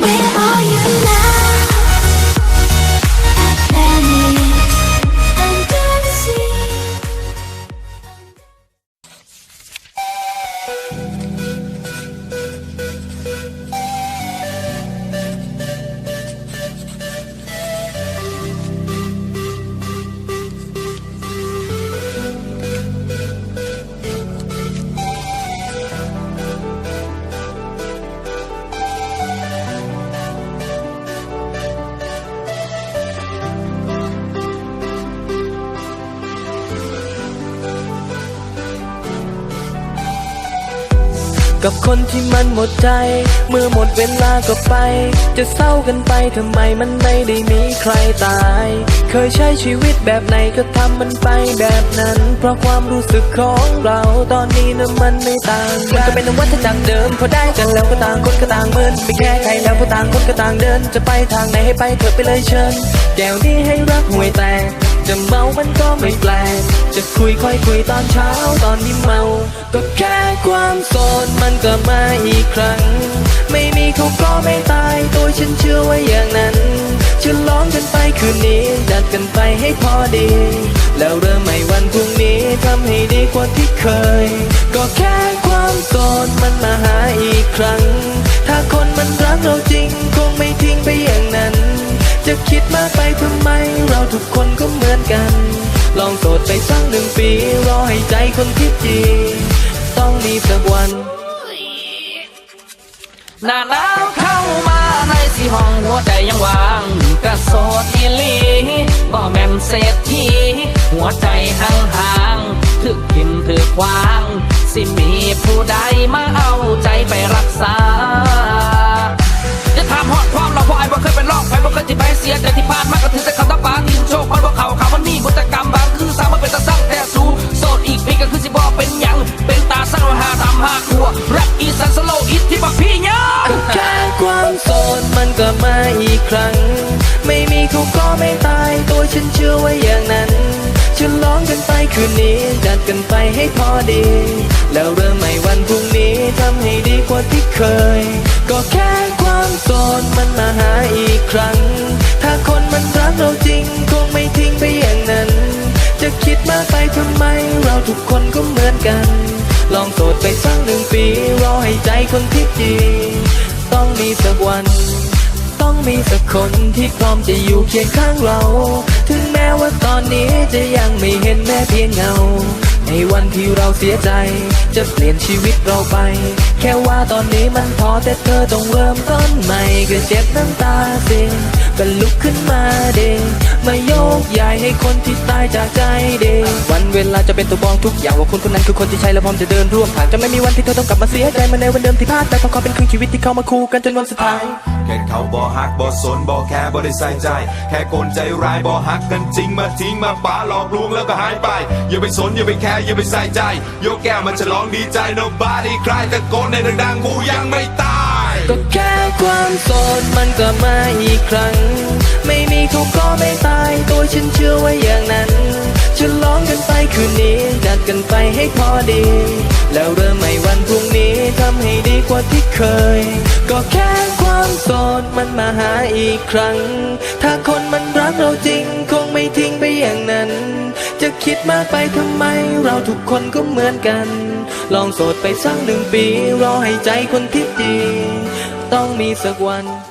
Where are you now? กับคนที่มันหมดใจ เมื่อหมดเวลาก็ไป จะเศร้ากันไปทำไมมันไม่ได้มีใครตาย เคยใช้ชีวิตแบบไหนก็ทำมันไปแบบนั้น เพราะความรู้สึกของเราตอนนี้นะมันไม่ต่างกันมันก็เป็นวัฏจักรเดิมพอได้กันแล้วก็ต่างคนก็ต่างเมินไม่แค่ใครแล้วก็ต่างคนก็ต่างเดิน จะไปทางไหนให้ไปเถอะไปเลยเชิญแก้วนี้ให้รักห่วยแตก จะเมามันก็ไม่แปลก จะคุยค่อยคุยตอนเช้าตอนที่เมา ก็แค่ความโสดมันก็มาอีกครั้ง ไม่มีเขาก็ไม่ตายตัวฉันเชื่อว่าอย่างนั้นฉลองกันไปคืนนี้จัดกันไปให้พอดี แล้วเริ่มใหม่วันพรุ่งนี้ทำให้ดีกว่าที่เคย ก็แค่ความโสดมันมาหาอีกครั้ง ถ้าคนมันรักเราจริง คงไม่ทิ้งไปอย่างนั้น จะคิดมากไปทำไมเราทุกคน ปี รอให้ใจคนคิดจริงต้องมีสักวัน หน้าหนาวเข้ามาในสี่ห้องหัวใจยังว่างกระโสดอีหลีบ่แม่นเศรษฐีหัวใจห่างๆถึกทิมถึกวาง สิมีผู้ใดมาเอาใจไปรักษา มันก็มาอีกครั้ง ไม่มีเขาก็ไม่ตาย ตัวฉันเชื่อไว่าอย่างนั้นฉลองกันไปคืนนี้ จัดกันไปให้พอดี แล้วเริ่มใหม่วันพรุ่งนี้ทำให้ดีกว่าที่เคย ก็แค่ความโสดมันมาหาอีกครั้ง ถ้าคนมันรักเราจริง คงไม่ทิ้งไปอย่างนั้น จะคิดมากไปทำไม เราทุกคนก็เหมือนกัน ลองโสดไปสักหนึ่งปี รอให้ใจคนที่จริงต้องมีสักวัน มีสักคนที่พร้อมจะอยู่เคียงข้างเรา ถึงแม้ว่าตอนนี้จะยังไม่เห็นแม้เพียงเงา ในวันที่เราเสียใจ จะเปลี่ยนชีวิตเราไป แค่ว่าตอนนี้มันพอแต่เธอต้องเริ่มต้นใหม่ก็เจ็บน้ำตาเสียก็ลุกขึ้นมาเดมาโยกย้ายให้คนที่ตายจากใจเดวันเวลาจะเป็นตัวบอกทุกอย่างว่าคนคนนั้นคือคนที่ใช่และพร้อมจะเดินร่วมทางจะไม่มีวันที่เธอต้องกลับมาเสียใจมาในวันเดิมที่พลาดไปเพราะเขาเป็นครึ่งชีวิตที่เข้ามาคู่กันจนวันสุดท้าย แค่เขาบ่ฮักบ่สนบ่แค่บ่ได้ใส่ใจ แค่คนใจร้ายบ่ฮักกันจริงมาทิ้งมาป่าหลอกลวงแล้วก็หายไป อย่าไปสนอย่าไปแคร์อย่าไปใส่ใจยกแก้วมันฉลองดีใจ nobody cry ตะโกนในดังๆกูยังไม่ตาย ก็แค่ความโสดมันก็มาอีกครั้ง ไม่มีเขาก็ไม่ตายตัวฉันเชื่อไว่าอย่างนั้น ฉลองกันไปคืนนี้ จัดกันไปให้พอดี แล้วเริ่มใหม่วันพรุ่งนี้ทำให้ดีกว่าที่เคย ก็แค่ความโสดมันมาหาอีกครั้ง ถ้าคนมันรักเราจริง คงไม่ทิ้งไปอย่างนั้น จะคิดมากไปทำไม เราทุกคนก็เหมือนกัน ลองโสดไปสักหนึ่งปี รอให้ใจคนที่ดี ต้องมีสักวัน